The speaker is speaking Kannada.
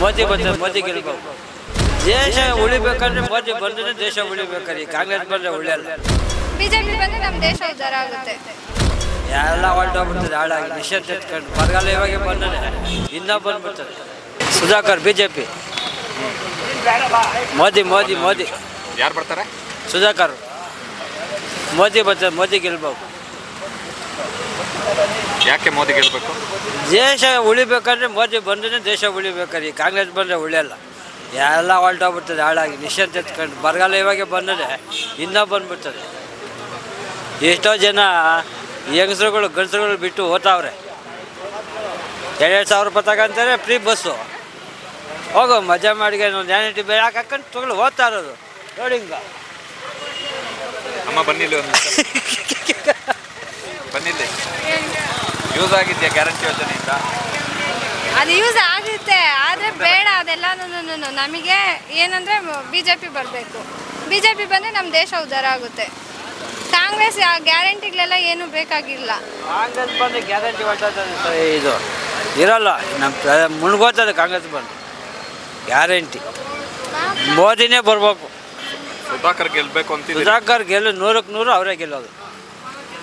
ಮೋದಿ ಬಂದ ಮೋದಿ ಗೆಲ್ಬೇಕು. ದೇಶ ಉಳಿಬೇಕಂದ್ರೆ ಮೋದಿ ಬಂದ್ರೆ ದೇಶ ಉಳಿಬೇಕಾರಿ ಈ ಕಾಂಗ್ರೆಸ್ ಬಂದ್ರೆ ಒಳ್ಳೆಯಲ್ಲ ಬಿಜೆಪಿ ಬಂದ್ರೆ ನಮ್ಮ ದೇಶ ಉದ್ಧಾರ ಆಗುತ್ತೆ ಎಲ್ಲ ಹೊರಟೋಗ್ಬಿಡ್ತದೆ ಹಾಳಾಗಿ. ನಿಶ್ಚಿತ ಎತ್ಕೊಂಡು ಬರಗಾಲ ಇವಾಗ ಬಂದರೆ ಇನ್ನೂ ಬಂದ್ಬಿಡ್ತದೆ. Sudhakar B J P Modi Modi Modi. ಯಾರು ಬರ್ತಾರೆ? ಸುಧಾಕರ್. ಮೋದಿ ಬರ್ತಾರೆ ಮೋದಿ ಗೆಲ್ಬೇಕು. ಯಾಕೆ ಮೋದಿ ಗೆಲ್ಬೇಕು? ದೇಶ ಉಳಿಬೇಕಂದ್ರೆ ಮೋದಿ ಬಂದ್ರೆ ದೇಶ ಉಳಿಬೇಕಾದ್ರೆ. ಈ ಕಾಂಗ್ರೆಸ್ ಬಂದರೆ ಉಳಿಯಲ್ಲ. ಎಲ್ಲ ಹೊರಟೋಗ್ಬಿಡ್ತದೆ ಹಾಳಾಗಿ. ನಿಷೇಧ ಎತ್ಕೊಂಡು. ಬರಗಾಲ ಇವಾಗ ಬಂದರೆ ಇನ್ನೂ ಬಂದ್ಬಿಡ್ತದೆ. ಎಷ್ಟೋ ಜನ ಹೆಂಗಸ್ರುಗಳು ಗಂಡಸ್ರುಗಳು ಬಿಟ್ಟು ಹೋತಾವ್ರೆ ಎರಡು ಸಾವಿರ ರೂಪಾಯಿ ತಗೊಂತಾರೆ ಫ್ರೀ ಬಸ್ಸು ಹೋಗೋ ಮಜಾ ಮಾಡಿ ಒಂದು ನ್ಯಾನಿಟಿ ಬೇರೆ ಹಾಕೊಂಡು ತಗೊಳ್ಳಿ ಹೋಗ್ತಾ ಇರೋದು. ನೋಡಿ ಹಿಂಗ. ಅಮ್ಮ ಬನ್ನಿಲ್ಲಿ ಬನ್ನಿಲ್ಲಿ. ಯೂಸ್ ಆಗಿದೆಯಾ ಗ್ಯಾರಂಟಿ ಯೋಜನೆಯಿಂದ? ಅದು ಯೂಸ್ ಆಗುತ್ತೆ ಆದರೆ ಬೇಡ ಅದೆಲ್ಲನೂ ನಮಗೆ ಏನಂದರೆ ಬಿ ಜೆ ಪಿ ಬರಬೇಕು. ಬಿ ಜೆ ಪಿ ಬಂದರೆ ನಮ್ಮ ದೇಶ ಉದ್ಧಾರ ಆಗುತ್ತೆ. ಕಾಂಗ್ರೆಸ್ ಆ ಗ್ಯಾರಂಟಿಗಳೆಲ್ಲ ಏನು ಬೇಕಾಗಿಲ್ಲ. ಕಾಂಗ್ರೆಸ್ ಬಂದು ಗ್ಯಾರಂಟಿ ಇದು. ಇರಲ್ಲ ನಮ್ಮ ಮುಳುಗೋತದೆ ಕಾಂಗ್ರೆಸ್ ಬಂದು ಗ್ಯಾರಂಟಿ ಮೋದಿನೇ ಬರಬೇಕು. ಸುಧಾಕರ್ ಗೆಲ್ಲಬೇಕು ಅಂತ ಸುಧಾಕರ್ ಗೆಲ್ಲು ನೂರಕ್ಕೆ ನೂರು ಅವರೇ ಗೆಲ್ಲೋದು.